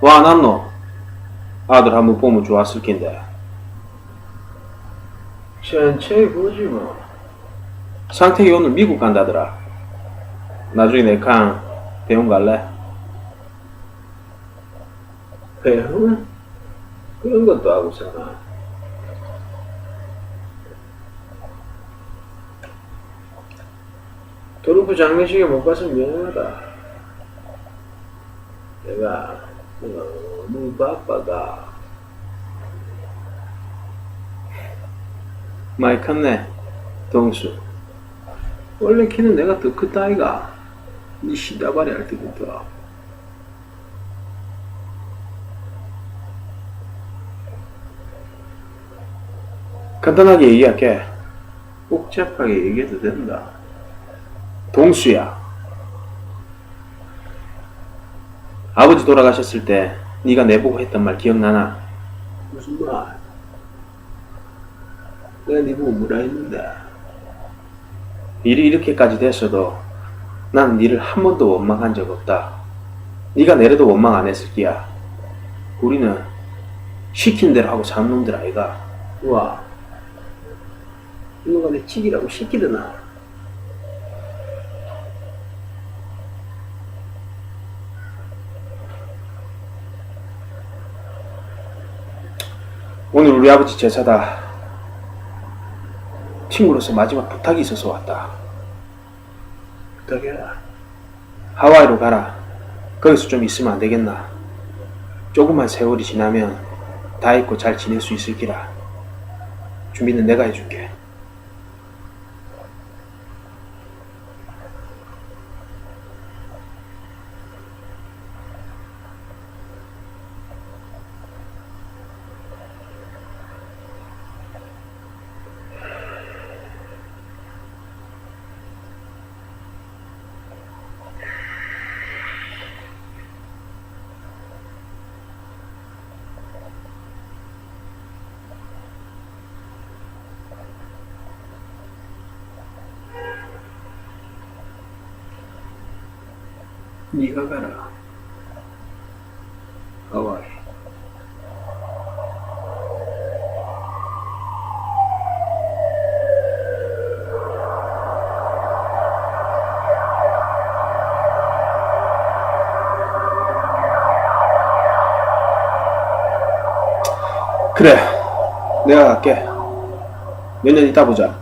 와, 난노. 아들 한번 보면 좋았을 낀데. 천천히 보지 뭐. 상택이 오늘 미국 간다더라. 나중에 내칸 배운 갈래? 배운? 그런 것도 하고서나. 도루프 장례식에 못 가서 미안하다. 내가 너무 바빠가. 많이 컸네, 동수. 원래 키는 내가 더 크다 아이가. 니 시다발이 할 때부터. 간단하게 얘기할게. 복잡하게 얘기해도 된다. 동수야. 아버지 돌아가셨을 때 네가 내보고 했던 말 기억나나? 무슨 말? 내가 니 보고 뭐라 했는데? 일이 이렇게까지 됐어도 난 니를 한 번도 원망한 적 없다. 네가 내려도 원망 안 했을 끼야. 우리는 시킨 대로 하고 사는 놈들 아이가. 와, 누가 내 찍이라고 시키드나? 오늘 우리 아버지 제사다. 친구로서 마지막 부탁이 있어서 왔다. 부탁해라. 하와이로 가라. 거기서 좀 있으면 안 되겠나? 조금만 세월이 지나면 다 잊고 잘 지낼 수 있을 기라. 준비는 내가 해줄게. 네가 가라. 하와이. 그래. 내가 갈게. 몇 년 있다 보자.